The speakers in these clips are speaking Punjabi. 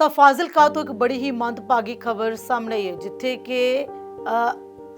ਤਾਂ ਫਾਜ਼ਿਲਕਾ ਤੋਂ ਇੱਕ ਬੜੀ ਹੀ ਮੰਦਭਾਗੀ ਖਬਰ ਸਾਹਮਣੇ ਆਈ ਹੈ, ਜਿੱਥੇ ਕਿ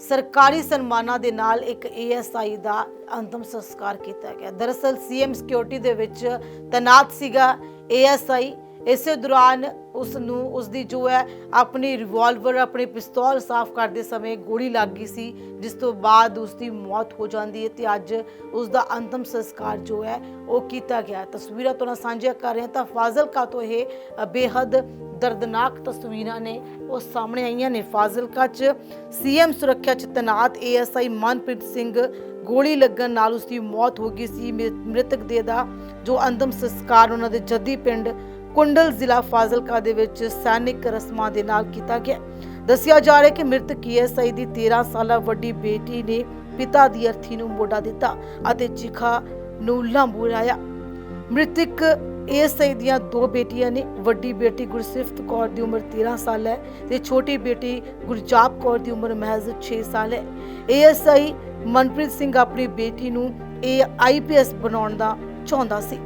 ਸਰਕਾਰੀ ਸਨਮਾਨਾਂ ਦੇ ਨਾਲ ਇੱਕ ਏਐਸਆਈ ਦਾ ਅੰਤਮ ਸੰਸਕਾਰ ਕੀਤਾ ਗਿਆ। ਦਰਅਸਲ ਸੀਐਮ ਸਿਕਿਉਰਿਟੀ ਦੇ ਵਿੱਚ ਤੈਨਾਤ ਸੀਗਾ ਏਐਸਆਈ ਇਸੇ ਦੌਰਾਨ ਉਸ ਨੂੰ ਉਸ ਦੀ ਜੋ ਹੈ, ਆਪਣੀ ਰਿਵਾਲਵਰ ਆਪਣੀ ਪਿਸਤੌਲ ਸਾਫ਼ ਕਰਦੇ ਸਮੇਂ ਗੋਲੀ ਲੱਗ ਗਈ ਸੀ, ਜਿਸ ਤੋਂ ਬਾਅਦ ਉਸ ਦੀ ਮੌਤ ਹੋ ਜਾਂਦੀ ਹੈ ਤੇ ਅੱਜ ਉਸ ਦਾ ਅੰਤਮ ਸੰਸਕਾਰ ਜੋ ਹੈ, ਉਹ ਕੀਤਾ ਗਿਆ ਤਸਵੀਰਾਂ ਤੋਂ ਨਾਲ ਸਾਂਝੀਆਂ ਕਰ ਰਹੇ ਤਾਂ ਫਾਜ਼ਿਲਕਾ ਤੋਂ ਇਹ ਬੇਹੱਦ ਦਰਦਨਾਕ ਤਸਵੀਰਾਂ ਨੇ ਉਹ ਸਾਹਮਣੇ ਆਈਆਂ ਨੇ। ਫਾਜ਼ਿਲਕਾ 'ਚ ਸੀਐਮ ਸੁਰੱਖਿਆ 'ਚ ਤੈਨਾਤ ਏਐਸਆਈ ਮਨਪ੍ਰੀਤ ਸਿੰਘ ਗੋਲੀ ਲੱਗਣ ਨਾਲ ਉਸ ਦੀ ਮੌਤ ਹੋ ਗਈ ਸੀ। ਮ੍ਰਿ- ਮ੍ਰਿਤਕ ਦੇ ਦਾ ਜੋ ਅੰਤਮ ਸੰਸਕਾਰ ਉਹਨਾਂ ਦੇ ਜੱਦੀ ਪਿੰਡ ਕੁੰਡਲ ਜ਼ਿਲ੍ਹਾ ਫਾਜ਼ਿਲਕਾ ਦੇ ਵਿੱਚ ਸੈਨਿਕ ਰਸਮਾਂ ਦੇ ਨਾਲ ਕੀਤਾ ਗਿਆ। ਦੱਸਿਆ ਜਾ ਰਿਹਾ ਕਿ ਮ੍ਰਿਤਕ ਏਐਸਆਈ ਦੀ 13 ਸਾਲਾ ਵੱਡੀ ਬੇਟੀ ਨੇ ਪਿਤਾ ਦੀ ਅਰਥੀ ਨੂੰ ਮੋਢਾ ਦਿੱਤਾ ਅਤੇ ਚਿਖਾ ਨੂੰ ਲੰਬੂ ਲਾਇਆ। ਮ੍ਰਿਤਕ ਏਐਸਆਈ ਦੀਆਂ ਦੋ ਬੇਟੀਆਂ ਨੇ, ਵੱਡੀ ਬੇਟੀ ਗੁਰਸਿਫਤ ਕੌਰ ਦੀ ਉਮਰ 13 ਸਾਲ ਹੈ ਤੇ ਛੋਟੀ ਬੇਟੀ ਗੁਰਜਾਪ ਕੌਰ ਦੀ ਉਮਰ ਮਹਿਜ਼ 6 ਸਾਲ ਹੈ। ਏਐਸਆਈ ਮਨਪ੍ਰੀਤ ਸਿੰਘ ਆਪਣੀ ਬੇਟੀ ਨੂੰ ਇਹ ਆਈਪੀਐਸ ਬਣਾਉਣ ਦਾ ਚਾਹੁੰਦਾ ਸੀ।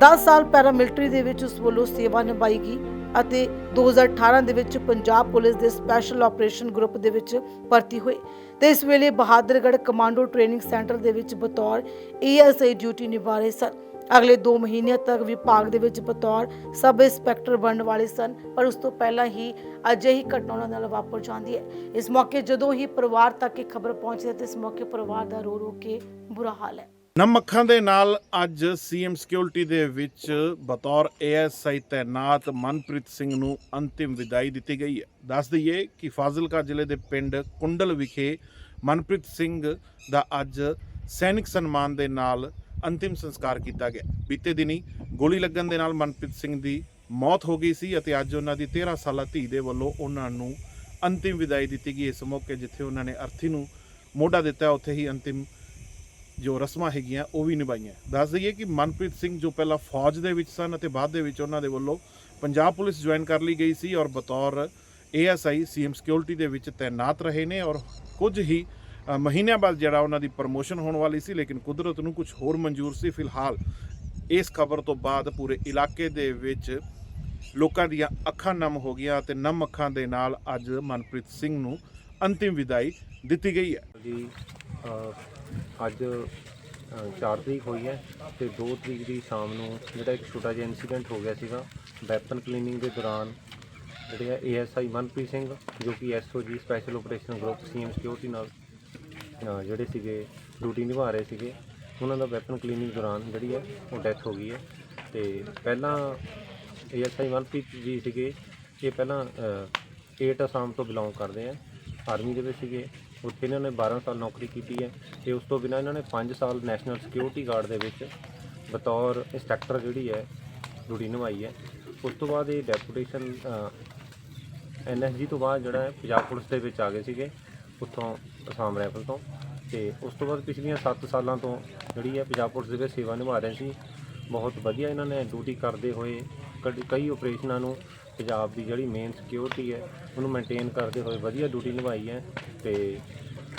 10 ਸਾਲ ਪੈਰਾਮਿਲਟਰੀ ਦੇ ਵਿੱਚ ਉਸ ਵੱਲੋਂ ਸੇਵਾ ਨਿਭਾਈ ਗਈ ਅਤੇ 2018 ਦੇ ਵਿੱਚ ਪੰਜਾਬ ਪੁਲਿਸ ਦੇ ਸਪੈਸ਼ਲ ਆਪਰੇਸ਼ਨ ਗਰੁੱਪ ਦੇ ਵਿੱਚ ਭਰਤੀ ਹੋਏ ਤੇ ਇਸ ਵੇਲੇ ਬਹਾਦਰਗੜ੍ਹ ਕਮਾਂਡੋ ਟ੍ਰੇਨਿੰਗ ਸੈਂਟਰ ਦੇ ਵਿੱਚ ਬਤੌਰ ਏਐਸਆਈ ਡਿਊਟੀ ਨਿਭਾ ਰਹੇ ਸਨ। ਅਗਲੇ 2 ਮਹੀਨਿਆਂ ਤੱਕ ਵਿਭਾਗ ਦੇ ਵਿੱਚ ਬਤੌਰ ਸਬ ਇੰਸਪੈਕਟਰ ਬਣਨ ਵਾਲੇ ਸਨ, ਪਰ ਉਸ ਤੋਂ ਪਹਿਲਾਂ ਹੀ ਅਜਿਹੀ ਘਟਨਾ ਉਹਨਾਂ ਨਾਲ ਵਾਪਰ ਜਾਂਦੀ ਹੈ। ਇਸ ਮੌਕੇ ਜਦੋਂ ਹੀ ਪਰਿਵਾਰ ਤੱਕ ਇਹ ਖਬਰ ਪਹੁੰਚਦੀ ਹੈ ਤੇ ਇਸ ਮੌਕੇ ਪਰਿਵਾਰ ਦਾ ਰੋ ਰੋ ਕੇ ਬੁਰਾ ਹਾਲ ਹੈ। ਨਮ ਅੱਖਾਂ ਦੇ ਨਾਲ ਅੱਜ ਸੀਐਮ ਸਿਕਿਉਰਿਟੀ ਦੇ ਵਿੱਚ ਬਤੌਰ ਏਐਸਆਈ ਤੈਨਾਤ ਮਨਪ੍ਰੀਤ ਸਿੰਘ ਨੂੰ ਅੰਤਿਮ ਵਿਦਾਈ ਦਿੱਤੀ ਗਈ ਹੈ। ਦੱਸ ਦਈਏ ਕਿ ਫਾਜ਼ਿਲਕਾ ਜ਼ਿਲ੍ਹੇ ਦੇ ਪਿੰਡ ਕੁੰਡਲ ਵਿਖੇ ਮਨਪ੍ਰੀਤ ਸਿੰਘ ਦਾ ਅੱਜ ਸੈਨਿਕ ਸਨਮਾਨ ਦੇ ਨਾਲ ਅੰਤਿਮ ਸੰਸਕਾਰ ਕੀਤਾ ਗਿਆ। ਬੀਤੇ ਦਿਨੀ ਗੋਲੀ ਲੱਗਣ ਦੇ ਨਾਲ ਮਨਪ੍ਰੀਤ ਸਿੰਘ ਦੀ ਮੌਤ ਹੋ ਗਈ ਸੀ ਅਤੇ ਅੱਜ ਉਹਨਾਂ ਦੀ 13 ਸਾਲਾ ਧੀ ਦੇ ਵੱਲੋਂ ਉਹਨਾਂ ਨੂੰ ਅੰਤਿਮ ਵਿਦਾਈ ਦਿੱਤੀ ਗਈ। ਇਸ ਮੌਕੇ ਜਿੱਥੇ ਉਹਨਾਂ ਨੇ ਅਰਥੀ ਨੂੰ ਮੋਢਾ ਦਿੱਤਾ, ਉੱਥੇ ਹੀ ਅੰਤਿਮ ਜੋ ਰਸਮਾਂ ਹੈਗੀਆਂ, ਉਹ ਵੀ ਨਿਭਾਈਆਂ। ਦੱਸ ਦਈਏ ਕਿ ਮਨਪ੍ਰੀਤ ਸਿੰਘ ਜੋ ਪਹਿਲਾਂ ਫੌਜ ਦੇ ਵਿੱਚ ਸਨ ਅਤੇ ਬਾਅਦ ਦੇ ਵਿੱਚ ਉਹਨਾਂ ਦੇ ਵੱਲੋਂ ਪੰਜਾਬ ਪੁਲਿਸ ਜੁਆਇਨ ਕਰ ਲਈ ਗਈ ਸੀ ਔਰ ਬਤੌਰ ਏਐਸਆਈ ਸੀਐਮ ਸਿਕਿਉਰਿਟੀ ਦੇ ਵਿੱਚ ਤਾਇਨਾਤ ਰਹੇ ਨੇ ਔਰ ਕੁਝ ਹੀ ਮਹੀਨਿਆਂ ਬਾਅਦ ਜਿਹੜਾ ਉਹਨਾਂ ਦੀ ਪ੍ਰਮੋਸ਼ਨ ਹੋਣ ਵਾਲੀ ਸੀ, ਲੇਕਿਨ ਕੁਦਰਤ ਨੂੰ ਕੁਝ ਹੋਰ ਮਨਜ਼ੂਰ ਸੀ। ਫਿਲਹਾਲ ਇਸ ਖਬਰ ਤੋਂ ਬਾਅਦ ਪੂਰੇ ਇਲਾਕੇ ਦੇ ਵਿੱਚ ਲੋਕਾਂ ਦੀਆਂ ਅੱਖਾਂ ਨਮ ਹੋ ਗਈਆਂ ਅਤੇ ਨਮ ਅੱਖਾਂ ਦੇ ਨਾਲ ਅੱਜ ਮਨਪ੍ਰੀਤ ਸਿੰਘ ਨੂੰ ਅੰਤਿਮ ਵਿਦਾਈ ਦਿੱਤੀ ਗਈ ਹੈ। ਜੀ ਅੱਜ 4 ਤਰੀਕ ਹੋਈ ਹੈ ਤੇ 2 ਤਰੀਕ ਦੀ ਸ਼ਾਮ ਨੂੰ ਜਿਹੜਾ ਇੱਕ ਛੋਟਾ ਜਿਹਾ ਇਨਸੀਡੈਂਟ ਹੋ ਗਿਆ ਸੀਗਾ ਵੈਪਨ ਕਲੀਨਿੰਗ ਦੇ ਦੌਰਾਨ, ਜਿਹੜੇ ਆ ਏਐਸਆਈ ਮਨਪ੍ਰੀਤ ਸਿੰਘ, ਜੋ ਕਿ SOG special operation group CM security ਨਾਲ ਜਿਹੜੇ ਸੀਗੇ ਡਿਊਟੀ ਨਿਭਾ ਰਹੇ ਸੀਗੇ, ਉਹਨਾਂ ਦਾ ਵੈਪਨ ਕਲੀਨਿੰਗ ਦੌਰਾਨ ਜਿਹੜੀ ਹੈ ਉਹ ਡੈਥ ਹੋ ਗਈ ਹੈ ਤੇ ਪਹਿਲਾਂ ਏਐਸਆਈ ਮਨਪ੍ਰੀਤ ਜੀ ਸੀਗੇ, ਇਹ ਪਹਿਲਾਂ 8 ਅਸਾਮ ਤੋਂ ਬਿਲੋਂਗ ਕਰਦੇ ਆ ਆਰਮੀ ਦੇ ਵਿੱਚ ਸੀਗੇ ਉੱਥੇ ਇਹਨਾਂ ਨੇ 12 ਸਾਲ ਨੌਕਰੀ ਕੀਤੀ ਹੈ ਤੇ ਉਸ ਤੋਂ ਬਿਨਾਂ ਇਹਨਾਂ ਨੇ 5 ਸਾਲ ਨੈਸ਼ਨਲ ਸਿਕਿਉਰਿਟੀ ਗਾਰਡ ਦੇ ਵਿੱਚ ਬਤੌਰ ਇੰਸਟ੍ਰਕਟਰ ਜਿਹੜੀ ਹੈ ਡਿਊਟੀ ਨਿਭਾਈ ਹੈ। ਉਸ ਤੋਂ ਬਾਅਦ ਇਹ ਡੈਪੂਟੇਸ਼ਨ ਐਨਐਸਜੀ ਤੋਂ ਬਾਅਦ ਜਿਹੜਾ ਹੈ, ਪੰਜਾਬ ਪੁਲਿਸ ਦੇ ਵਿੱਚ ਆ ਗਏ ਸੀਗੇ ਉੱਥੋਂ ਅਸਾਮ ਰਾਈਫਲ ਤੋਂ ਤੇ ਉਸ ਤੋਂ ਬਾਅਦ ਪਿਛਲੀਆਂ 7 ਸਾਲਾਂ ਤੋਂ ਜਿਹੜੀ ਹੈ ਪੰਜਾਬ ਪੁਲਿਸ ਦੇ ਵਿੱਚ ਸੇਵਾ ਨਿਭਾ ਰਹੇ ਸੀ। ਬਹੁਤ ਵਧੀਆ ਇਹਨਾਂ ਨੇ ਡਿਊਟੀ ਕਰਦੇ ਹੋਏ ਕਈ- ਕਈ ਆਪਰੇਸ਼ਨਾਂ ਨੂੰ ਪੰਜਾਬ ਦੀ ਜਿਹੜੀ ਮੇਨ ਸਿਕਿਉਰਿਟੀ ਹੈ, ਉਹਨੂੰ ਮੇਨਟੇਨ ਕਰਦੇ ਹੋਏ ਵਧੀਆ ਡਿਊਟੀ ਨਿਭਾਈ ਹੈ ਤੇ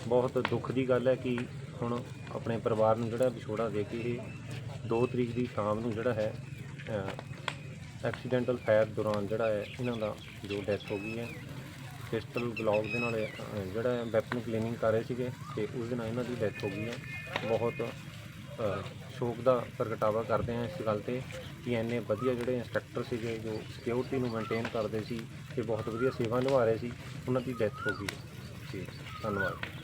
ਬਹੁਤ ਦੁੱਖ ਦੀ ਗੱਲ ਹੈ ਕਿ ਹੁਣ ਆਪਣੇ ਪਰਿਵਾਰ ਨੂੰ ਜਿਹੜਾ ਵਿਛੋੜਾ ਦੇ ਕੇ ਇਹ 2 ਤਰੀਕ ਦੀ ਸ਼ਾਮ ਨੂੰ ਜਿਹੜਾ ਹੈ ਐਕਸੀਡੈਂਟਲ ਫਾਇਰ ਦੌਰਾਨ ਜਿਹੜਾ ਹੈ, ਇਹਨਾਂ ਦਾ ਜੋ ਡੈਥ ਹੋ ਗਈ ਹੈ। ਪਿਸਟਲ ਗਲੌਕ ਦੇ ਨਾਲ ਜਿਹੜਾ ਵੈਪਨ ਕਲੀਨਿੰਗ ਕਰ ਰਹੇ ਸੀਗੇ ਤੇ ਉਸ ਦੇ ਨਾਲ ਇਹਨਾਂ ਦੀ ਡੈਥ ਹੋ ਗਈ ਹੈ। ਬਹੁਤ ਸ਼ੋਕ ਦਾ ਪ੍ਰਗਟਾਵਾ ਕਰਦੇ ਹਾਂ ਇਸ ਗੱਲ ਤੇ ਕਿ ਇੰਨੇ ਵਧੀਆ ਜਿਹੜੇ ਇੰਸਟ੍ਰਕਟਰ ਸੀਗੇ, ਜੋ ਸਿਕਿਉਰਿਟੀ ਨੂੰ ਮੇਨਟੇਨ ਕਰਦੇ ਸੀ ਤੇ ਬਹੁਤ ਵਧੀਆ ਸੇਵਾ ਨਿਭਾ ਰਹੇ ਸੀ, ਉਹਨਾਂ ਦੀ ਡੈਥ ਹੋ ਗਈ। ਜੀ, ਧੰਨਵਾਦ।